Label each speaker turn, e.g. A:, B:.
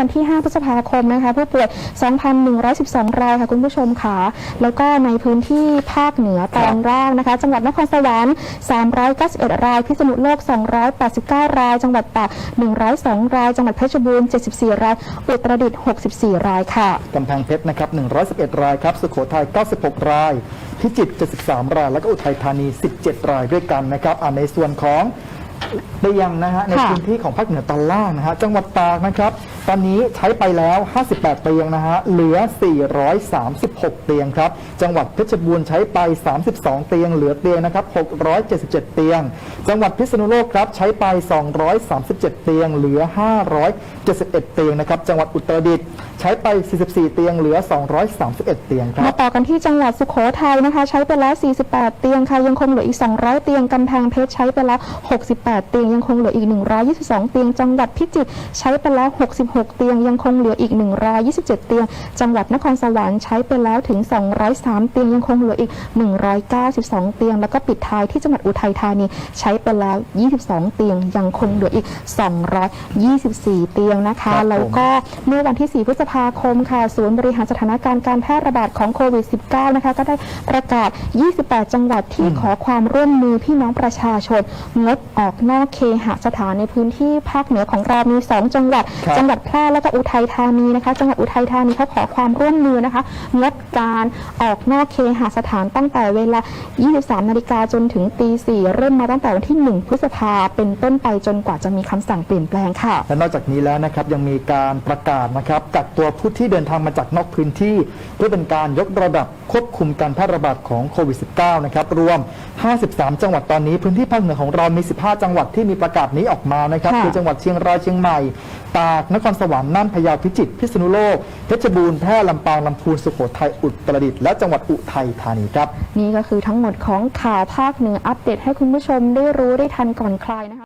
A: วันที่ 5 พฤษภาคมนะคะผู้ป่วย 2,112 รายค่ะคุณผู้ชมค่ะ แล้วก็ในพื้นที่ภาคเหนือตอนล่างนะคะ จังหวัดนครสวรรค์ 391 ราย พิษณุโลก 289 ราย จังหวัดตาก 102 ราย จังหวัดเพชรบูรณ์ 74 ราย อุตรดิตถ์ 64 รายค่ะ
B: กำแพงเพชรนะครับ 111 รายครับ สุโขทัย 96 ราย พิจิตร 73 ราย แล้วก็อุทัยธานี 17 รายด้วยกันนะครับอ่าในส่วนของเตียงนะฮะใน
A: ค่ะ
B: พื้นที่ของภาคเหนือตอนล่างนะฮะจังหวัดตากนะครับ ตอนนี้ใช้ไปแล้ว 58 เตียงนะฮะ เหลือ 436 เตียงครับ จังหวัดเพชรบูรณ์ใช้ไป 32 เตียง เหลือเตียงนะครับ 677 เตียง จังหวัดพิษณุโลกครับ ใช้ไป 237 เตียง เหลือ 571 เตียงนะครับ จังหวัดอุตรดิตถ์ใช้ไป 44 เตียง เหลือ 231 เตียงครับ
A: มาต่อกันที่จังหวัดสุโขทัยนะคะ ใช้ไปแล้ว 48 เตียงค่ะ ยังคงเหลืออีก 200 เตียง กำแพงเพชรใช้ไปแล้ว 68 เตียง ยังคงเหลืออีก 122 เตียง จังหวัดพิจิตรใช้ไปแล้ว 66เตียง ยังคงเหลืออีก 127 เตียง จังหวัดนครสวรรค์ใช้ไปแล้วถึง 203 เตียง ยังคงเหลืออีก 192 เตียง แล้วก็ปิดท้ายที่จังหวัดอุทัยธานีใช้ไปแล้ว 22 เตียง ยังคงเหลืออีก 224 เตียงนะ
B: ครั
A: คะ
B: บผม
A: แล้วก็เมื่อวันที่ 4 พฤษภาคมค่ะศูนย์บริหารสถานการณ์การแพร่ระบาดของโควิด -19 นะคะ ก็ได้ประกาศ 28 จังหวัดที่ขอความร่วมมือพี่น้องประชาชน งดออกนอกเคหสถานในพื้นที่ภาคเหนือของเรามี 2 จังหวัด
B: ครับ
A: จังหวัดแพร่และก็อุทัยธานีนะคะจังหวัดอุทัยธานีเขาขอความร่วมมือนะคะงดการออกนอกเคหสถานตั้งแต่เวลา 23 นาฬิกาจนถึงตี4เริ่มมาตั้งแต่วันที่ 1 พฤษภาเป็นต้นไปจนกว่าจะมีคำสั่งเปลี่ยนแปลงค่ะ
B: และนอกจากนี้แล้วนะครับยังมีการประกาศนะครับกักตัวผู้ที่เดินทางมาจากนอกพื้นที่ เพื่อเป็นการยกระดับควบคุมการแพร่ระบาดของโควิด -19 นะครับรวม 53 จังหวัดตอนนี้พื้นที่ภาคเหนือของเรามี 15 จังหวัดที่มีประกาศนี้ออกมานะครับ
A: ค่ะ
B: คือจังหวัดเชียงรายเชียงใหม่ ตาก นครสวรรค์น่านพะเยาพิจิตรพิษณุโลก เพชรบูรณ์แพร่ลำปางลำพูนสุโขทัยอุตรดิตถ์และจังหวัดอุทัยธานีครับ
A: นี่ก็คือทั้งหมดของข่าวภาคเหนืออัปเดตให้คุณผู้ชมได้รู้ได้ทันก่อนใครนะคะ